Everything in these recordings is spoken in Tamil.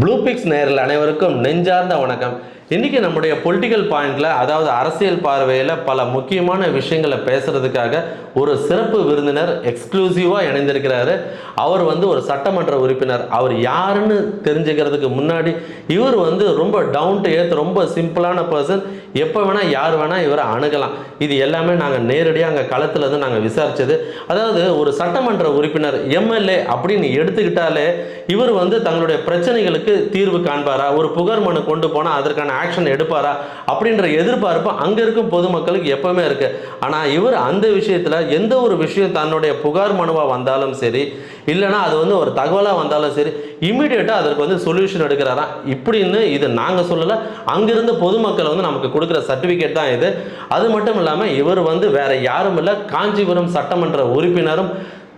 ப்ளூ பிக்ஸ் நேரில் அனைவருக்கும் நெஞ்சார்ந்த வணக்கம். இன்றைக்கி நம்முடைய பொலிட்டிக்கல் பாயிண்டில் அதாவது அரசியல் பார்வையில் பல முக்கியமான விஷயங்களை பேசுகிறதுக்காக ஒரு சிறப்பு விருந்தினர் எக்ஸ்க்ளூசிவாக இணைந்திருக்கிறாரு. அவர் வந்து ஒரு சட்டமன்ற உறுப்பினர். அவர் யாருன்னு தெரிஞ்சுக்கிறதுக்கு முன்னாடி இவர் வந்து ரொம்ப டவுன் டு ஏர்த் ரொம்ப சிம்பிளான பர்சன் எப்போ வேணால் யார் வேணால் இவரை அணுகலாம். இது எல்லாமே நாங்கள் நேரடியாக அங்கே களத்தில் இருந்து நாங்கள் விசாரித்தது அதாவது ஒரு சட்டமன்ற உறுப்பினர் எம்எல்ஏ அப்படின்னு எடுத்துக்கிட்டாலே இவர் வந்து தங்களுடைய பிரச்சனைகளுக்கு தீர்வு காண்பாரா? ஒரு புகார் மனு கொண்டு போனால் அதற்கான ஆக்ஷன் எடுப்பாரா? அப்படின்ற எதிர்பார்ப்பு அங்கே இருக்கும் பொதுமக்களுக்கு எப்பவுமே இருக்குது ஆனால் இவர் அந்த விஷயத்தில் எந்த ஒரு விஷயம் தன்னுடைய புகார் மனுவாக வந்தாலும் சரி இல்லைன்னா அது வந்து ஒரு தகவலாக வந்தாலும் சரி இம்மிடியேட்டாக அதற்கு வந்து சொல்யூஷன் எடுக்கிறாரா? இப்படின்னு இது நாங்கள் சொல்லலை. அங்கிருந்து பொதுமக்கள் வந்து நமக்கு கொடுக்குற சர்டிஃபிகேட் தான் இது. அது மட்டும் இல்லாமல் இவர் வந்து வேற யாரும் இல்லை காஞ்சிபுரம் சட்டமன்ற உறுப்பினரும்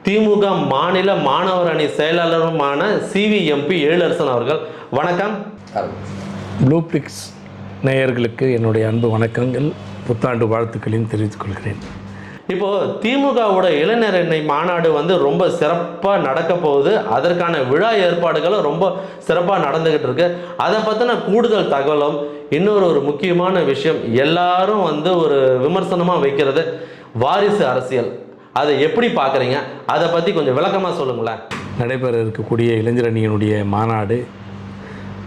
திமுக மாநில மாணவர் அணி செயலாளருமான சிவிஎம்பி எழிலரசன் அவர்கள். வணக்கம். ப்ளூபிக்ஸ் நேயர்களுக்கு என்னுடைய அன்பு வணக்கங்கள் புத்தாண்டு வாழ்த்துக்களையும் தெரிவித்துக் கொள்கிறேன். இப்போ திமுகவோட இளைஞர் எண்ணெய் மாநாடு வந்து ரொம்ப சிறப்பாக நடக்க போகுது. அதற்கான விழா ஏற்பாடுகளும் ரொம்ப சிறப்பாக நடந்துகிட்டு இருக்கு. அதை பற்றின கூடுதல் தகவலும் இன்னொரு ஒரு முக்கியமான விஷயம் எல்லாரும் வந்து ஒரு விமர்சனமாக வைக்கிறது வாரிசு அரசியல். அதை எப்படி பார்க்குறீங்க? அதை பற்றி கொஞ்சம் விளக்கமாக சொல்லுங்களேன். நடைபெற இருக்கக்கூடிய இளைஞரணியினுடைய மாநாடு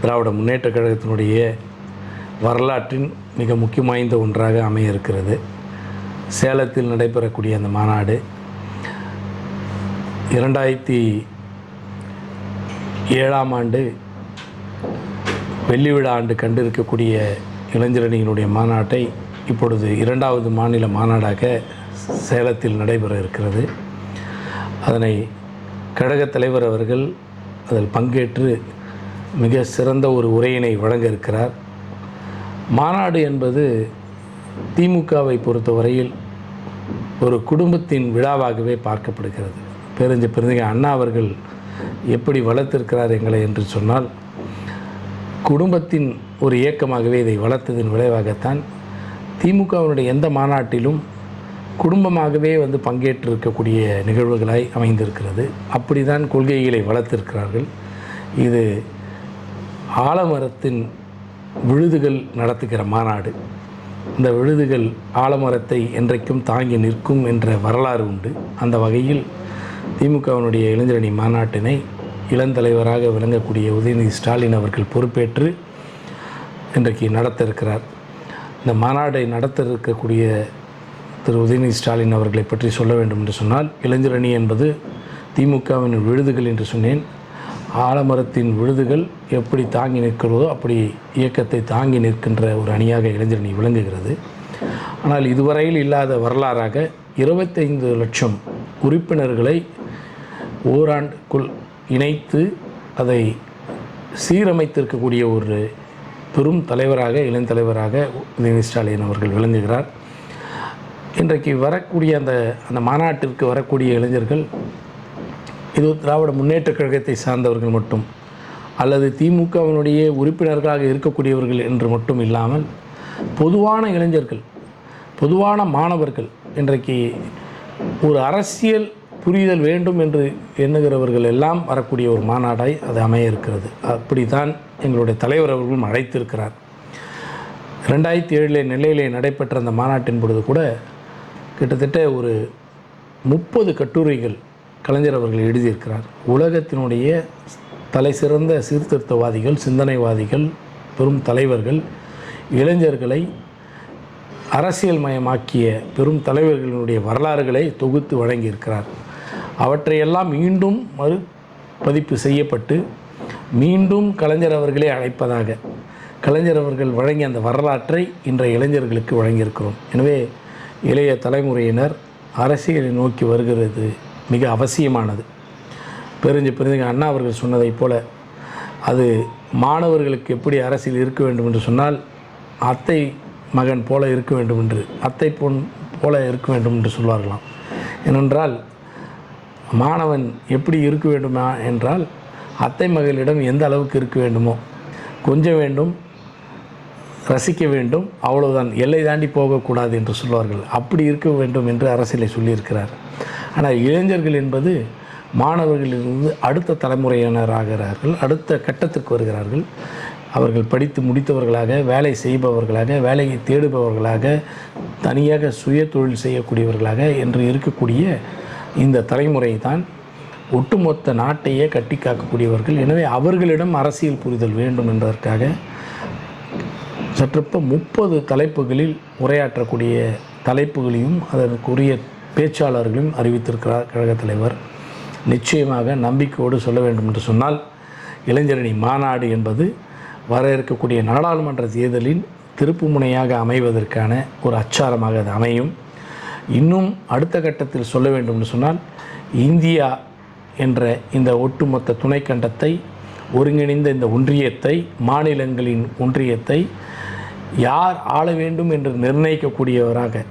திராவிட முன்னேற்ற கழகத்தினுடைய வரலாற்றின் மிக முக்கியம் வாய்ந்த ஒன்றாக அமைய இருக்கிறது சேலத்தில் நடைபெறக்கூடிய அந்த மாநாடு இரண்டாயிரத்தி ஏழாம் ஆண்டு வெள்ளி விழா ஆண்டு கண்டிருக்கக்கூடிய இளைஞரணியினுடைய மாநாட்டை இப்பொழுது இரண்டாவது மாநில மாநாடாக சேலத்தில் நடைபெற இருக்கிறது அதனை கழகத் தலைவர் அவர்கள் அதில் பங்கேற்று மிக சிறந்த ஒரு உரையினை வழங்க இருக்கிறார் மாநாடு என்பது திமுகவை பொறுத்தவரையில் ஒரு குடும்பத்தின் விழாவாகவே பார்க்கப்படுகிறது. பெருஞ்ச பெருந்தக அண்ணா அவர்கள் எப்படி வளர்த்திருக்கிறார் எங்களை என்று சொன்னால் குடும்பத்தின் ஒரு இயக்கமாகவே இதை வளர்த்ததின் விளைவாகத்தான் திமுகவினுடைய எந்த மாநாட்டிலும் குடும்பமாகவே வந்து பங்கேற்றிருக்கக்கூடிய நிகழ்வுகளாய் அமைந்திருக்கிறது. அப்படிதான் கொள்கைகளை வளர்த்திருக்கிறார்கள். இது ஆலமரத்தின் விழுதுகள் நடத்துகிற மாநாடு. இந்த விழுதுகள் ஆலமரத்தை என்றைக்கும் தாங்கி நிற்கும் என்ற வரலாறு உண்டு. அந்த வகையில் திமுகவினுடைய இளைஞரணி மாநாட்டினை இளந்தலைவராக விளங்கக்கூடிய உதயநிதி ஸ்டாலின் அவர்கள் பொறுப்பேற்று இன்றைக்கு நடத்த இருக்கிறார் இந்த மாநாடை நடத்த இருக்கக்கூடிய திரு உதயநிதி ஸ்டாலின் அவர்களை பற்றி சொல்ல வேண்டும் என்று சொன்னால் இளைஞரணி என்பது திமுகவின் விழுதுகள் என்று சொன்னேன். ஆலமரத்தின் விழுதுகள் எப்படி தாங்கி நிற்கிறதோ அப்படி இயக்கத்தை தாங்கி நிற்கின்ற ஒரு அணியாக இளைஞரணி விளங்குகிறது. ஆனால் இதுவரையில் இல்லாத வரலாறாக இருபத்தைந்து லட்சம் உறுப்பினர்களை ஓராண்டுக்குள் இணைத்து அதை சீரமைத்திருக்கக்கூடிய ஒரு பெரும் தலைவராக இளந்தலைவராக உதயநிதி ஸ்டாலின் அவர்கள் விளங்குகிறார். இன்றைக்கு வரக்கூடிய அந்த அந்த மாநாட்டிற்கு வரக்கூடிய இளைஞர்கள் இது திராவிட முன்னேற்ற கழகத்தை சார்ந்தவர்கள் மட்டும் அல்லது திமுகவினுடைய உறுப்பினர்களாக இருக்கக்கூடியவர்கள் என்று மட்டும் இல்லாமல் பொதுவான இளைஞர்கள் பொதுவான மாணவர்கள் இன்றைக்கு ஒரு அரசியல் புரிதல் வேண்டும் என்று எண்ணுகிறவர்கள் எல்லாம் வரக்கூடிய ஒரு மாநாடாய் அது அமைய இருக்கிறது அப்படித்தான் எங்களுடைய தலைவர் அவர்களும் அழைத்திருக்கிறார். ரெண்டாயிரத்தி ஏழில் நெல்லையிலே நடைபெற்ற அந்த மாநாட்டின் பொழுது கூட கிட்டத்தட்ட ஒரு முப்பது கட்டுரைகள் கலைஞர் அவர்கள் எழுதியிருக்கிறார். உலகத்தினுடைய தலை சிறந்த சீர்திருத்தவாதிகள் சிந்தனைவாதிகள் பெரும் தலைவர்கள் இளைஞர்களை அரசியல் மயமாக்கிய பெரும் தலைவர்களினுடைய வரலாறுகளை தொகுத்து வழங்கியிருக்கிறார். அவற்றையெல்லாம் மீண்டும் மறு பதிப்பு செய்யப்பட்டு மீண்டும் கலைஞர் அவர்களே அழைப்பதாக கலைஞர் அவர்கள் வழங்கிய அந்த வரலாற்றை இன்றைய இளைஞர்களுக்கு வழங்கியிருக்கிறோம். எனவே இளைய தலைமுறையினர் அரசியலை நோக்கி வருகிறது. மிக அவசியமானது. பெருஞ்சு பெருந்தக அண்ணா அவர்கள் சொன்னதைப் போல அது மாணவர்களுக்கு எப்படி அரசியல் இருக்க வேண்டும் என்று சொன்னால் அத்தை மகன் போல இருக்க வேண்டும் என்று அத்தை பொன் போல இருக்க வேண்டும் என்று சொல்வார்களாம். ஏனென்றால் மாணவன் எப்படி இருக்க வேண்டுமா என்றால் அத்தை மகளிடம் எந்த அளவுக்கு இருக்க வேண்டுமோ கொஞ்சம் வேண்டும் ரசிக்க வேண்டும் அவ்வளவுதான் எல்லை தாண்டி போகக்கூடாது என்று சொல்வார்கள். அப்படி இருக்க வேண்டும் என்று அரசியலை சொல்லியிருக்கிறார். ஆனால் இளைஞர்கள் என்பது மாணவர்களிலிருந்து அடுத்த தலைமுறையினராகிறார்கள் அடுத்த கட்டத்திற்கு வருகிறார்கள். அவர்கள் படித்து முடித்தவர்களாக வேலை செய்பவர்களாக வேலையை தேடுபவர்களாக தனியாக சுய தொழில் செய்யக்கூடியவர்களாக என்று இருக்கக்கூடிய இந்த தலைமுறை தான் ஒட்டுமொத்த நாட்டையே கட்டி காக்கக்கூடியவர்கள். எனவே அவர்களிடம் அரசியல் புரிதல் வேண்டும் என்பதற்காக சற்றப்ப முப்பது தலைப்புகளில் உரையாற்றக்கூடிய தலைப்புகளையும் அதற்குரிய பேச்சாளர்களும் அறிவித்திருக்கிறார் கழகத் தலைவர். நிச்சயமாக நம்பிக்கையோடு சொல்ல வேண்டும் என்று சொன்னால் இளைஞரணி மாநாடு என்பது வர இருக்கக்கூடிய நாடாளுமன்ற தேர்தலின் திருப்பு முனையாக அமைவதற்கான ஒரு அச்சாரமாக அது அமையும். இன்னும் அடுத்த கட்டத்தில் சொல்ல வேண்டும் என்று சொன்னால் இந்தியா என்ற இந்த ஒட்டுமொத்த துணைக்கண்டத்தை ஒருங்கிணைந்த இந்த ஒன்றியத்தை மாநிலங்களின் ஒன்றியத்தை யார் ஆள வேண்டும் என்று நிர்ணயிக்கக்கூடியவராக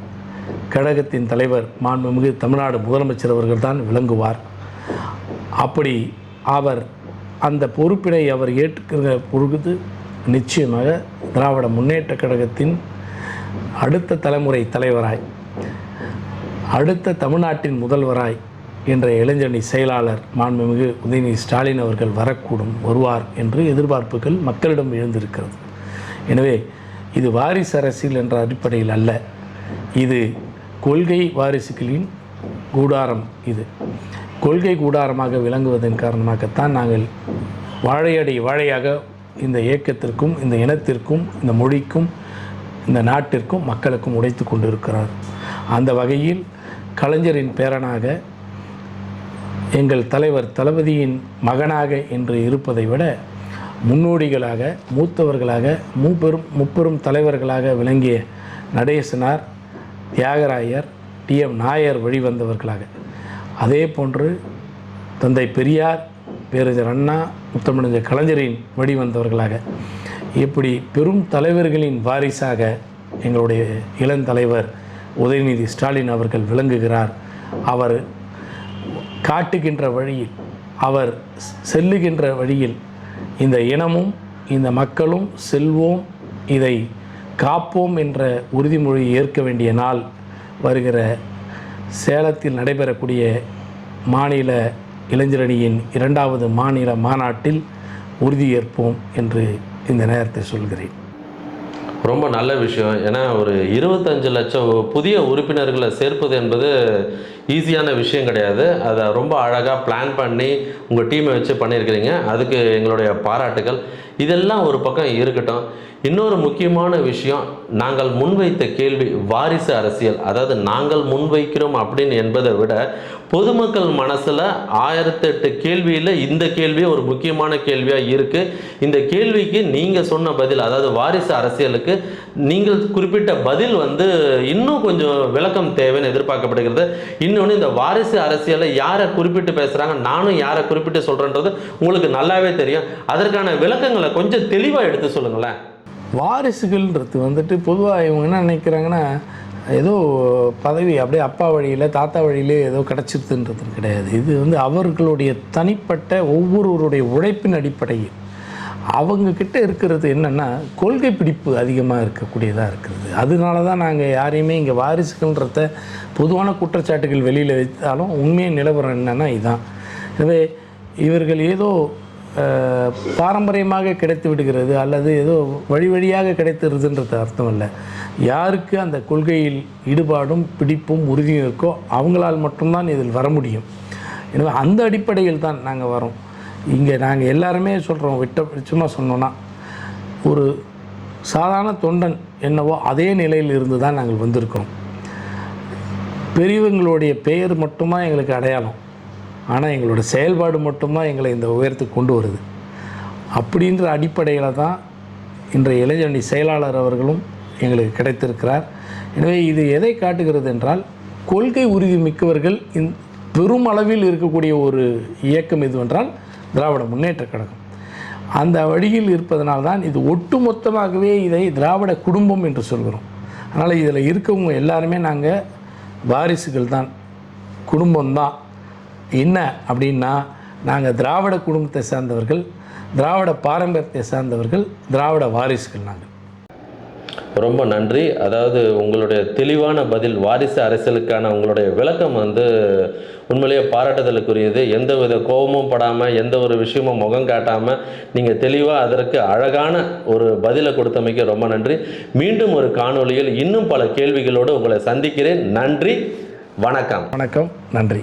கழகத்தின் தலைவர் மாண்புமிகு தமிழ்நாடு முதலமைச்சர் அவர்கள் தான் விளங்குவார். அப்படி அவர் அந்த பொறுப்பினை அவர் ஏற்றுக்கிற பொழுது நிச்சயமாக திராவிட முன்னேற்ற கழகத்தின் அடுத்த தலைமுறை தலைவராய் அடுத்த தமிழ்நாட்டின் முதல்வராய் என்ற இளைஞரணி செயலாளர் மாண்புமிகு உதயநிதி ஸ்டாலின் அவர்கள் வரக்கூடும் வருவார் என்று எதிர்பார்ப்புகள் மக்களிடம் எழுந்திருக்கிறது. எனவே இது வாரிசு அரசியல் என்ற அடிப்படையில் அல்ல. இது கொள்கை வாரிசுகளின் கூடாரம் இது. கொள்கை கூடாரமாக விளங்குவதன் காரணமாகத்தான் நாங்கள் வாழையடி வாழையாக இந்த இயக்கத்திற்கும் இந்த இனத்திற்கும் இந்த மொழிக்கும் இந்த நாட்டிற்கும் மக்களுக்கும் உடைத்து கொண்டிருக்கிறார். அந்த வகையில் கலைஞரின் பேரனாக எங்கள் தலைவர் தளபதியின் மகனாக என்று இருப்பதை விட முன்னோடிகளாக மூத்தவர்களாக மூப்பெரும் முப்பெரும் தலைவர்களாக விளங்கிய நடேசனார் தியாகராயர் டி. எம். நாயர் வழிவந்தவர்களாக. அதே போன்று தந்தை பெரியார் பேரறிஞர் அண்ணா முத்தமிழஞ்சர் கலைஞரின் வழிவந்தவர்களாக. இப்படி பெரும் தலைவர்களின் வாரிசாக எங்களுடைய இளந்தலைவர் உதயநிதி ஸ்டாலின் அவர்கள் விளங்குகிறார். அவர் காட்டுகின்ற வழியில் அவர் செல்லுகின்ற வழியில் இந்த இனமும் இந்த மக்களும் செல்வோம். இதை காப்போம் என்ற உறுதிமொழியை ஏற்க வேண்டிய நாள் வருகிற சேலத்தில் நடைபெறக்கூடிய மாநில இளைஞரணியின் இரண்டாவது மாநில மாநாட்டில் உறுதியேற்போம் என்று இந்த நேரத்தை சொல்கிறேன். ரொம்ப நல்ல விஷயம். ஏன்னா ஒரு இருபத்தஞ்சு லட்சம் புதிய உறுப்பினர்களை சேர்ப்பது என்பது ஈஸியான விஷயம் கிடையாது. அதை ரொம்ப அழகாக பிளான் பண்ணி உங்கள் டீமை வச்சு பண்ணியிருக்கிறீங்க. அதுக்கு எங்களுடைய பாராட்டுகள். இதெல்லாம் ஒரு பக்கம் இருக்கட்டும். இன்னொரு முக்கியமான விஷயம் நாங்கள் முன்வைத்த கேள்வி வாரிசு அரசியல். அதாவது நாங்கள் முன்வைக்கிறோம் அப்படின்னு என்பதை விட பொதுமக்கள் மனசில் ஆயிரத்தெட்டு கேள்வியில் இந்த கேள்வியே ஒரு முக்கியமான கேள்வியாக இருக்குது இந்த கேள்விக்கு நீங்கள் சொன்ன பதில் அதாவது வாரிசு அரசியலுக்கு நீங்கள் குறிப்பிட்ட பதில் வந்து இன்னும் கொஞ்சம் விளக்கம் தேவைன்னு எதிர்பார்க்கப்படுகிறது. இன்னும் இன்னொன்று இந்த வாரிசு அரசியலை யாரை குறிப்பிட்டு பேசுகிறாங்க நானும் யாரை குறிப்பிட்டு சொல்கிறேன்றது உங்களுக்கு நல்லாவே தெரியும். அதற்கான விளக்கங்களை கொஞ்சம் தெளிவாக எடுத்து சொல்லுங்களேன். வாரிசுகள்ன்றது வந்துட்டு பொதுவாக இவங்க என்ன நினைக்கிறாங்கன்னா ஏதோ பதவி அப்படியே அப்பா வழியில் தாத்தா வழியிலே ஏதோ கிடச்சிருதுன்றது கிடையாது. இது வந்து அவர்களுடைய தனிப்பட்ட ஒவ்வொருவருடைய உழைப்பின் அடிப்படையில். அவங்கக்கிட்ட இருக்கிறது என்னென்னா கொள்கை பிடிப்பு அதிகமாக இருக்கக்கூடியதாக இருக்கிறது. அதனால தான் நாங்கள் யாரையுமே இங்கே வாரிசுகள்ன்றத பொதுவான குற்றச்சாட்டுகள் வெளியில் வைத்தாலும் உண்மையை நிலவரம் என்னென்னா இதுதான் எனவே இவர்கள் ஏதோ பாரம்பரியமாக கிடைத்து விடுகிறது அல்லது ஏதோ வழி வழியாக கிடைத்துருதுன்றது அர்த்தம் இல்லை. யாருக்கு அந்த கொள்கையில் ஈடுபாடும் பிடிப்பும் உறுதியும் இருக்கோ அவங்களால் மட்டும்தான் இதில் வர முடியும். எனவே அந்த அடிப்படையில் தான் நாங்கள் வரோம் இங்கே நாங்கள் எல்லாருமே சொல்கிறோம் விட்ட சும்மா சொன்னோன்னா ஒரு சாதாரண தொண்டன் என்னவோ அதே நிலையில் இருந்து தான் நாங்கள் வந்திருக்கிறோம். பெரியவங்களுடைய பெயர் மட்டும்தான் எங்களுக்கு அடையாளம் ஆனால் எங்களோட செயல்பாடு மட்டும்தான் எங்களை இந்த உயரத்துக்கு கொண்டு வருது. அப்படின்ற அடிப்படையில் தான் இன்றைய இளைஞரணி செயலாளர் அவர்களும் எங்களுக்கு கிடைத்திருக்கிறார். எனவே இது எதை காட்டுகிறது என்றால் கொள்கை உறுதி மிக்கவர்கள் இந் பெருமளவில் இருக்கக்கூடிய ஒரு இயக்கம் எதுவென்றால் திராவிட முன்னேற்றக் கழகம். அந்த வழியில் இருப்பதனால் தான் இது ஒட்டுமொத்தமாகவே இதை திராவிட குடும்பம் என்று சொல்கிறோம். அதனால் இதில் இருக்கவங்க எல்லாருமே நாங்கள் வாரிசுகள் தான். குடும்பம்தான் என்ன அப்படின்னா நாங்கள் திராவிட குடும்பத்தை சார்ந்தவர்கள் திராவிட பாரம்பரியத்தை சார்ந்தவர்கள் திராவிட வாரிசுகள் நாங்கள். ரொம்ப நன்றி. அதாவது உங்களுடைய தெளிவான பதில் வாரிசு அரசியலுக்கான உங்களுடைய விளக்கம் வந்து உண்மையிலேயே பாராட்டுதலுக்குரியது. எந்த வித கோபமும் படாமல் எந்த ஒரு விஷயமும் முகம் காட்டாமல் நீங்கள் தெளிவாக அதற்கு அழகான ஒரு பதிலை கொடுத்தமைக்கு ரொம்ப நன்றி. மீண்டும் ஒரு காணொளியில் இன்னும் பல கேள்விகளோடு உங்களை சந்திக்கிறேன். நன்றி. வணக்கம். வணக்கம். நன்றி.